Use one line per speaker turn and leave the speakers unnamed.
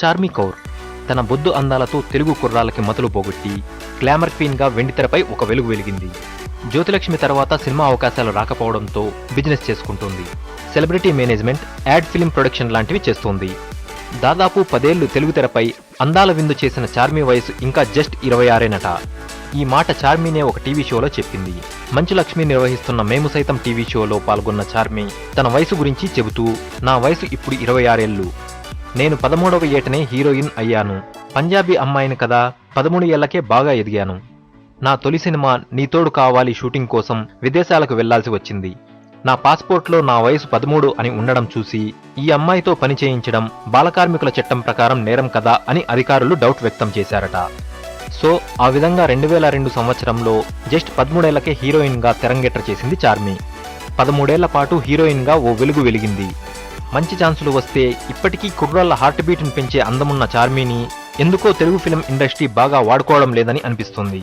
చార్మి కౌర్ తన బొద్దు అందాలతో తెలుగు కుర్రాలకి మతులు పోగొట్టి గ్లామర్ క్వీన్గా వెండితెరపై ఒక వెలుగు వెలిగింది. జ్యోతిలక్ష్మి తర్వాత సినిమా అవకాశాలు రాకపోవడంతో బిజినెస్ చేసుకుంటుంది. Celebrity management ad film production లాంటివి చేస్తోంది. దాదాపు పదేళ్ళు తెలుగు తెరపై అందాల విందు చేసిన చార్మి వయసు ఇంకా జస్ట్ ఇరవై ఆరేనట ఈ మాట చార్మినే ఒక టీవీ షోలో చెప్పింది. మంచు లక్ష్మి నిర్వహిస్తున్న మేము సైతం టీవీ షోలో పాల్గొన్న చార్మి తన వయసు గురించి చెబుతూ నా వయసు ఇప్పుడు ఇరవై ఆరేళ్ళు నేను పదమూడవ ఏటనే హీరోయిన్ అయ్యాను. పంజాబీ అమ్మాయిని కదా పదమూడు ఏళ్ళకే బాగా ఎదిగాను. నా తొలి సినిమా నీతోడు కావాలి షూటింగ్ కోసం విదేశాలకు వెళ్ళాల్సి వచ్చింది. నా పాస్పోర్ట్లో నా వయసు పదమూడు అని ఉండడం చూసి ఈ అమ్మాయితో పని చేయించడం బాలకార్మికుల చట్టం ప్రకారం నేరం కదా అని అధికారులు డౌట్ వ్యక్తం చేశారట. సో ఆ విధంగా రెండు వేల రెండు సంవత్సరంలో జస్ట్ పదమూడేళ్ళకే హీరోయిన్గా తెరంగేట్ర చేసింది చార్మి. పదమూడేళ్ళ పాటు హీరోయిన్గా ఓ వెలుగు వెలిగింది. మంచి ఛాన్సులు వస్తే ఇప్పటికీ కుర్రాళ్ళ హార్ట్ బీట్ను పెంచే అందమున్న చార్మిని ఎందుకో తెలుగు ఫిలిం ఇండస్ట్రీ బాగా వాడుకోవడం లేదని అనిపిస్తుంది.